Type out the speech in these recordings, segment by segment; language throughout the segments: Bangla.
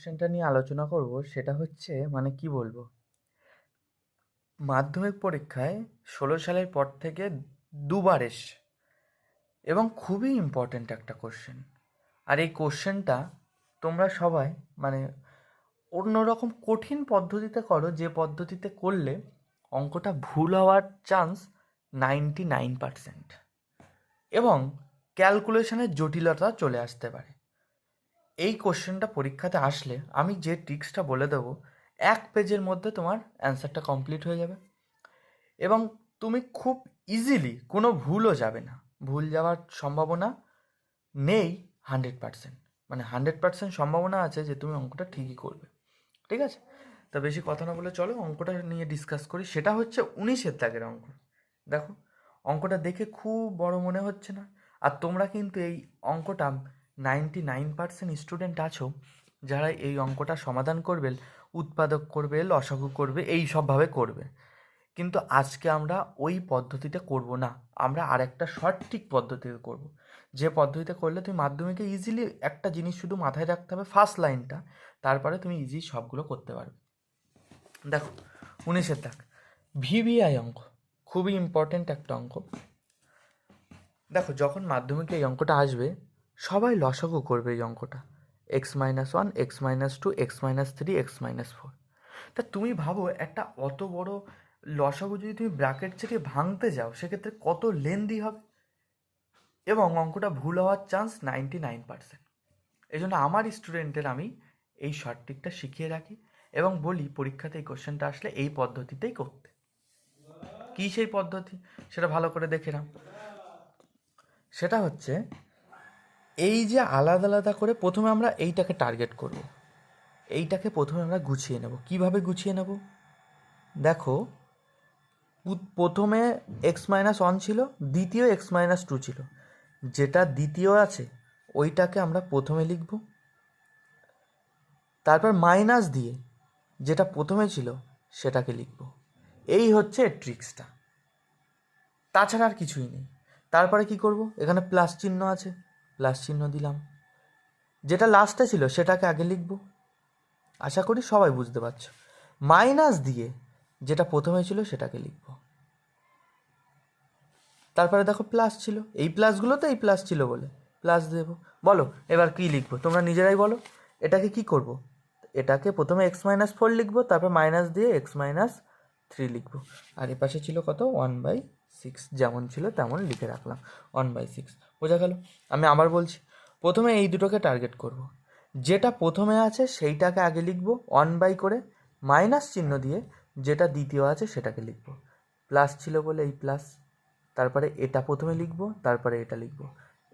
কোশ্চেনটা নিয়ে আলোচনা করব, সেটা হচ্ছে মানে কি বলব? মাধ্যমিক পরীক্ষায় ষোলো সালের পর থেকে দুবার এসছে এবং খুবই ইম্পর্ট্যান্ট একটা কোশ্চেন আর এই কোশ্চেনটা তোমরা সবাই মানে অন্যরকম কঠিন পদ্ধতিতে করো, যে পদ্ধতিতে করলে অঙ্কটা ভুল হওয়ার চান্স নাইনটি নাইন পারসেন্ট এবং ক্যালকুলেশনের জটিলতা চলে আসতে পারে। এই কোশ্চেনটা পরীক্ষাতে আসলে আমি যে ট্রিক্সটা বলে দেবো, এক পেজের মধ্যে তোমার অ্যান্সারটা কমপ্লিট হয়ে যাবে। এবং তুমি খুব ইজিলি কোনো ভুলও যাবে না। ভুল যাওয়ার সম্ভাবনা নেই হান্ড্রেড পারসেন্ট। মানে হান্ড্রেড পারসেন্ট সম্ভাবনা আছে যে তুমি অঙ্কটা ঠিকই করবে। ঠিক আছে? তা বেশি কথা না বলে চলো অঙ্কটা নিয়ে ডিসকাস করি। সেটা হচ্ছে উনিশের দাগের অঙ্ক। দেখো, অঙ্কটা দেখে খুব বড় মনে হচ্ছে না। আর তোমরা কিন্তু এই অঙ্কটা নাইনটি নাইন পার্সেন্ট স্টুডেন্ট আছো যারা এই অঙ্কটা সমাধান করবে, উৎপাদক করবে, লসাগু করবে, এই সবভাবে করবে। কিন্তু আজকে আমরা ওই পদ্ধতিতে করব না। আমরা আরেকটা সঠিক পদ্ধতিতে করব। যে পদ্ধতিতে করলে তুমি মাধ্যমিকে ইজিলি একটা জিনিস শুধু মাথায় রাখতে হবে ফার্স্ট লাইনটা তারপরে তুমি ইজি সবগুলো করতে পারবে। দেখো, উনিশের দাগ ভিভিআই অঙ্ক, খুবই ইম্পর্ট্যান্ট একটা অঙ্ক। দেখো, যখন মাধ্যমিকে এই অঙ্কটা আসবে সবাই লসাগু করবে এই অঙ্কটা। X minus one x minus two x minus three x minus four তা তুমি ভাবো, একটা অত বড় লসাগু যদি তুমি ব্র্যাকেট থেকে ভাঙতে যাও, সেক্ষেত্রে কত লেন্দি হবে? এবং অঙ্কটা ভুল হওয়ার চান্স নাইনটি নাইন পার্সেন্ট এই জন্য আমার স্টুডেন্টের আমি এই শর্ট ট্রিকটা শিখিয়ে রাখি এবং বলি, পরীক্ষাতে এই কোশ্চেনটা আসলে এই পদ্ধতিতেই করতে। কী সেই পদ্ধতি? সেটা ভালো করে দেখে নাও। সেটা হচ্ছে এই যে আলাদা আলাদা করে প্রথমে আমরা এইটাকে টার্গেট করব। এইটাকে প্রথমে আমরা গুছিয়ে নেব। কীভাবে গুছিয়ে নেব? দেখো প্রথমে এক্স মাইনাস ওয়ান ছিল, দ্বিতীয় এক্স মাইনাস টু ছিল। যেটা দ্বিতীয় আছে, ওইটাকে আমরা প্রথমে লিখব। তারপর মাইনাস দিয়ে যেটা প্রথমে ছিল, সেটাকে লিখব। এই হচ্ছে ট্রিক্সটা তাছাড়া আর কিছুই নেই। তারপরে কি করব? এখানে প্লাস চিহ্ন আছে। প্লাস চিহ্ন দিলাম। যেটা লাস্টে ছিল সেটাকে আগে লিখব। আশা করি সবাই বুঝতে পারছ। মাইনাস দিয়ে যেটা প্রথমে ছিল সেটাকে লিখব। তারপরে দেখো প্লাস ছিল। এই প্লাসগুলো তো এই প্লাস ছিল বলে। প্লাস দেব। বলো, এবার কি লিখব? তোমরা নিজেরাই বলো। এটাকে কি করব? এটাকে প্রথমে এক্স মাইনাস ফোর লিখব, তারপর মাইনাস দিয়ে এক্স মাইনাস থ্রি লিখব। আর এ পাশে ছিল কত? ওয়ান বাই সিক্স যেমন ছিল তেমন লিখে রাখলাম ওয়ান বাই সিক্স বোঝা গেল? আমি আবার বলছি, প্রথমে এই দুটোকে টার্গেট করব। যেটা প্রথমে আছে সেইটাকে আগে লিখব ওয়ান বাই করে মাইনাস চিহ্ন দিয়ে যেটা দ্বিতীয় আছে সেটাকে লিখব। প্লাস ছিল বলে এই প্লাস তারপরে এটা প্রথমে লিখব, তারপরে এটা লিখব।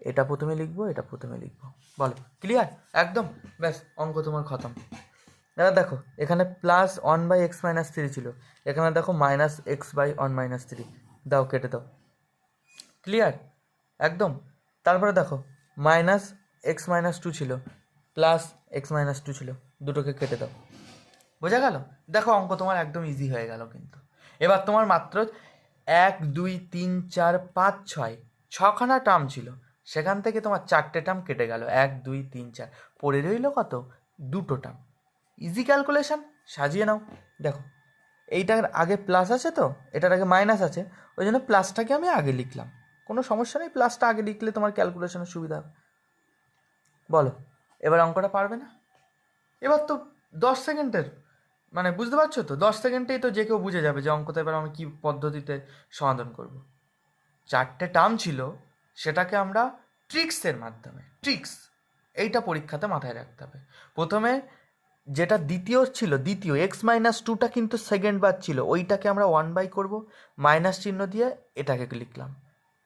এটা প্রথমে লিখব, এটা প্রথমে লিখব। বলো ক্লিয়ার একদম? ব্যাস, অঙ্ক তোমার খতম। এবার দেখো, এখানে plus one by x minus three ছিল। এখানে দেখো minus x by one minus three দাও, কেটে দাও। ক্লিয়ার একদম? তারপরে দেখো মাইনাস এক্স মাইনাস টু ছিল প্লাস এক্স মাইনাস টু ছিল, দুটোকে কেটে দাও। বোঝা গেল? দেখো অঙ্ক তোমার একদম ইজি হয়ে গেল কিন্তু। এবার তোমার মাত্র এক, দুই, তিন, চার, পাঁচ, ছয়, ছখানা টার্ম ছিল। সেখান থেকে তোমার চারটে টার্ম কেটে গেল। এক, দুই, তিন, চার। পড়ে রইল কত? দুটো টার্ম ইজি ক্যালকুলেশন সাজিয়ে নাও। দেখো এইটার আগে প্লাস আছে তো, এটার আগে মাইনাস আছে, ওই জন্য প্লাসটাকে আমি আগে লিখলাম। কোনো সমস্যা নেই প্লাসটা আগে লিখলে তোমার ক্যালকুলেশনের সুবিধা হবে। বলো, এবার অঙ্কটা পারবে না? এবার তো দশ সেকেন্ডের মানে বুঝতে পারছ তো? দশ সেকেন্ডেই তো যে কেউ বুঝে যাবে যে অঙ্কটা এবার আমি কী পদ্ধতিতে সমাধান করব। চারটে টার্ম ছিল, সেটাকে আমরা ট্রিক্সের মাধ্যমে ট্রিক্স এইটা পরীক্ষাতে মাথায় রাখতে হবে। প্রথমে যেটা দ্বিতীয় ছিল, দ্বিতীয় এক্স মাইনাস টুটা কিন্তু সেকেন্ড বার ছিল, ওইটাকে আমরা ওয়ান বাই করব মাইনাস চিহ্ন দিয়ে এটাকে লিখলাম।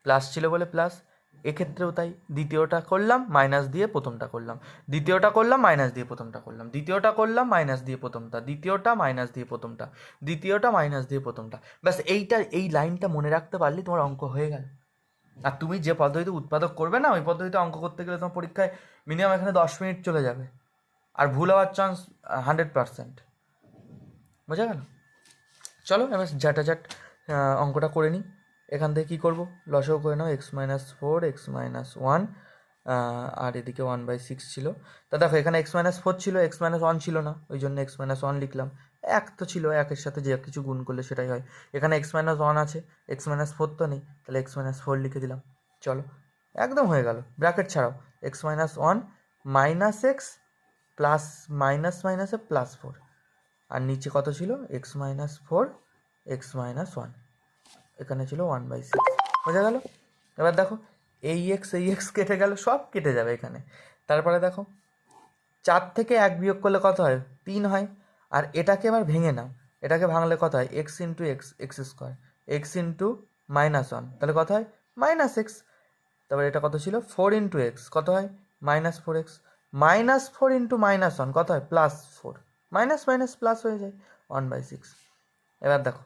প্লাস ছিল বলে প্লাস এক্ষেত্রেও তাই দ্বিতীয়টা করলাম মাইনাস দিয়ে প্রথমটা করলাম। দ্বিতীয়টা করলাম মাইনাস দিয়ে প্রথমটা করলাম। দ্বিতীয়টা করলাম মাইনাস দিয়ে প্রথমটা। দ্বিতীয়টা মাইনাস দিয়ে প্রথমটা। দ্বিতীয়টা মাইনাস দিয়ে প্রথমটা। ব্যাস, এইটা, এই লাইনটা মনে রাখতে পারলে তোমার অঙ্ক হয়ে গেল। আর তুমি যে পদ্ধতিতে উৎপাদক করবে না, ওই পদ্ধতিতে অঙ্ক করতে গেলে তোমার পরীক্ষায় মিনিমাম এখানে দশ মিনিট চলে যাবে। আর ভুল হওয়ার চান্স হান্ড্রেড পারসেন্ট বোঝা গেল? চলো, এবার ঝাঁটাঝাট অঙ্কটা করে নিই। এখান থেকে কী করব? লসও করে নাও x minus four x minus one আর এদিকে ওয়ান বাই সিক্স ছিল। তা দেখো, এখানে এক্স মাইনাস ফোর ছিল এক্স মাইনাস ওয়ান ছিল না। ওই জন্য এক্স মাইনাস ওয়ান লিখলাম। এক তো ছিল, একের সাথে যে কিছু গুণ করলে সেটাই হয়। এখানে এক্স মাইনাস ওয়ান আছে এক্স মাইনাস ফোর তো নেই। তাহলে এক্স মাইনাস ফোর লিখে দিলাম। চলো, একদম হয়ে গেল। ব্র্যাকেট ছাড়াও x minus one minus x plus minus মাইনাসে প্লাস ফোর আর নিচে কত ছিল? X minus four x minus one এখানে ছিল ওয়ান বাই সিক্স বোঝা গেল? এবার দেখো, এই এক্স এই এক্স কেটে গেল, সব কেটে যাবে এখানে। তারপরে দেখো, চার থেকে এক বিয়োগ করলে কত হয়? তিন হয়। আর এটাকে এবার ভেঙে নাও। এটাকে ভাঙলে কত হয়? X into x x square x into minus one তাহলে কত হয়? মাইনাস এক্স তারপরে এটা কত ছিল? ফোর ইন্টু এক্স কত হয়? Minus four x minus four into minus one, কত হয়? Plus four. Minus minus plus হয়ে যায়, ওয়ান বাই সিক্স। এবার দেখো,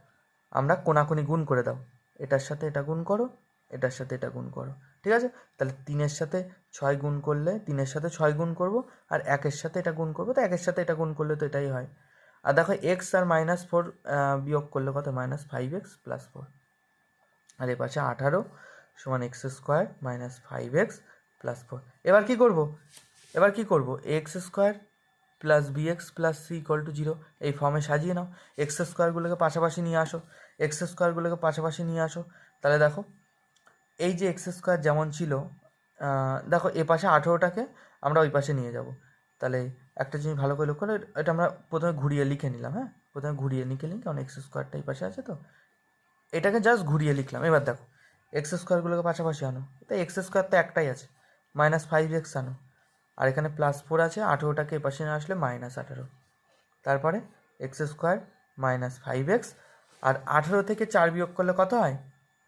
আমরা কোনাকুনি গুণ করে দাও। এটার সাথে এটা গুণ করো, এটার সাথে এটা গুণ করো, ঠিক আছে? তাহলে তিনের সাথে ছয় গুণ করলে, তিনের সাথে ছয় গুণ করব, আর একের সাথে এটা গুণ করব, তো একের সাথে এটা গুণ করলে তো এটাই হয়। আর দেখো এক্স আর মাইনাস ফোর বিয়োগ করলে কত? Minus five x plus four আর এ পাশে আঠারো সমান x square minus five x plus four এবার কি করব? এবার কি করব? X square plus b x plus c equal to zero এই ফর্মে সাজিয়ে নাও। এক্স স্কোয়ারগুলোকে পাশাপাশি নিয়ে আসো। এক্স স্কোয়ারগুলোকে পাশাপাশি নিয়ে আসো। তাহলে দেখো, এই যে এক্স স্কোয়ার যেমন ছিল দেখো, এ পাশে আঠেরোটাকে আমরা ওই পাশে নিয়ে যাব। তাহলে একটা জিনিস ভালো করে লক্ষ্য করো, এটা আমরা প্রথমে ঘুরিয়ে লিখে নিলাম হ্যাঁ? প্রথমে ঘুরিয়ে লিখে নিই, কারণ এক্স স্কোয়ারটা এই পাশে আছে তো। এটাকে জাস্ট ঘুরিয়ে লিখলাম। এবার দেখো এক্স স্কোয়ারগুলোকে পাশাপাশি আনো। তাই এক্স স্কোয়ার তো একটাই আছে। মাইনাস ফাইভ এক্স আনো। আর এখানে প্লাস ফোর আছে, আঠেরোটাকে এ পাশে নিয়ে আসলে মাইনাস আঠেরো। তারপরে x square minus five x আর আঠেরো থেকে চার বিয়োগ করলে কত হয়?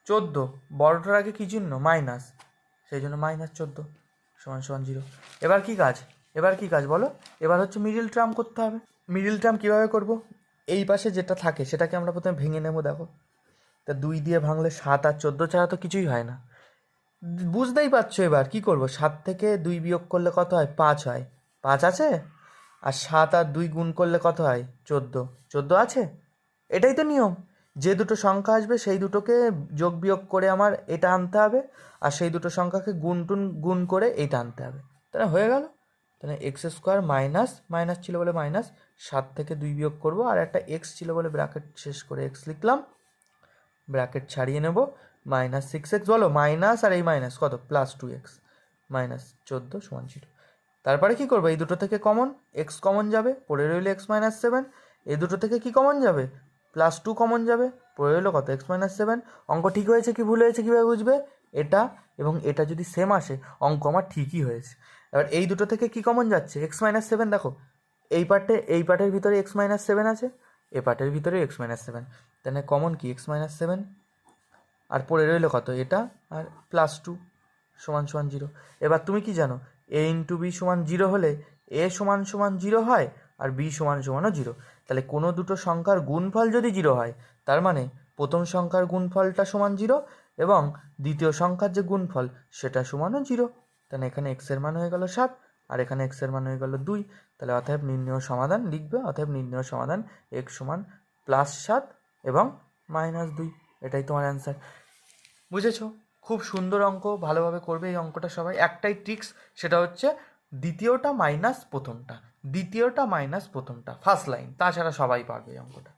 চোদ্দ। বড়টার আগে কী চিহ্ন? মাইনাস সেই জন্য মাইনাস চোদ্দ, সমান সমান জিরো এবার কি কাজ? এবার কি কাজ বলো? এবার হচ্ছে মিডিল টার্ম করতে হবে। মিডিল টার্ম কীভাবে করব? এই পাশে যেটা থাকে, সেটাকে আমরা প্রথমে ভেঙে নেব, দেখো। তা দুই দিয়ে ভাঙলে সাত আর চোদ্দ ছাড়া তো কিছুই হয় না। বুঝতেই পারছ এবার, কি করব? সাত থেকে দুই বিয়োগ করলে কত হয়? পাঁচ হয়। পাঁচ আছে? আর সাত আর দুই গুণ করলে কত হয়? চোদ্দ। চোদ্দ আছে? এটাই তো নিয়ম। যে দুটো সংখ্যা আসবে, সেই দুটোকে যোগ বিয়োগ করে আমার এটা আনতে হবে, আর সেই দুটো সংখ্যাকে গুণ টুন গুণ করে এইটা আনতে হবে। তাহলে হয়ে গেল। তাহলে এক্স স্কোয়ার মাইনাস মাইনাস ছিল বলে মাইনাস সাত থেকে দুই বিয়োগ করব, আর একটা এক্স ছিল বলে ব্র্যাকেট শেষ করে এক্স লিখলাম। ব্র্যাকেট ছাড়িয়ে নেব। মাইনাস সিক্স এক্স বলো, মাইনাস আর এই মাইনাস, কত? প্লাস টু এক্স মাইনাস চোদ্দ সমান জিরো তারপরে কি করব? এই দুটো থেকে কমন এক্স কমন যাবে, পড়ে রইল এক্স মাইনাস সেভেন এই দুটো থেকে কি কমন যাবে? প্লাস টু কমন যাবে, পড়ে রইল কত? এক্স মাইনাস সেভেন অঙ্ক ঠিক হয়েছে কি ভুল হয়েছে কীভাবে বুঝবে? এটা এবং এটা যদি সেম আসে, অঙ্ক আমার ঠিকই হয়েছে। এবার এই দুটো থেকে কি কমন যাচ্ছে? এক্স মাইনাস সেভেন দেখো, এই পার্টে, এই পার্টের ভিতরে এক্স মাইনাস সেভেন আছে, এ পার্টের ভিতরে এক্স মাইনাস সেভেন তাহলে কমন কি? এক্স মাইনাস সেভেন আর পড়ে রইল কত? এটা আর প্লাস টু সমান সমান জিরো এবার তুমি কি জানো? এ ইন্টু বি সমান জিরো হলে এ সমান সমান জিরো হয় আর বি সমান সমানও জিরো তাহলে কোনো দুটো সংখ্যার গুণফল যদি জিরো হয়, তার মানে প্রথম সংখ্যার গুণফলটা সমান জিরো এবং দ্বিতীয় সংখ্যার যে গুণফল, সেটা সমানও জিরো তাহলে এখানে এক্সের মান হয়ে গেল সাত আর এখানে এক্সের মান হয়ে গেল দুই। তাহলে অতএব নির্ণয় সমাধান লিখবে, অতএব নির্ণয় সমাধান এক্স সমান প্লাস সাত এবং মাইনাস দুই। এটাই তোমার অ্যান্সার বুঝেছ? খুব সুন্দর অঙ্ক, ভালোভাবে করবে এই অঙ্কটা সবাই। একটাই ট্রিক্স সেটা হচ্ছে দ্বিতীয়টা মাইনাস প্রথমটা। দ্বিতীয়টা মাইনাস প্রথমটা ফার্স্ট লাইন তাছাড়া সবাই পারবে এই অঙ্কটা।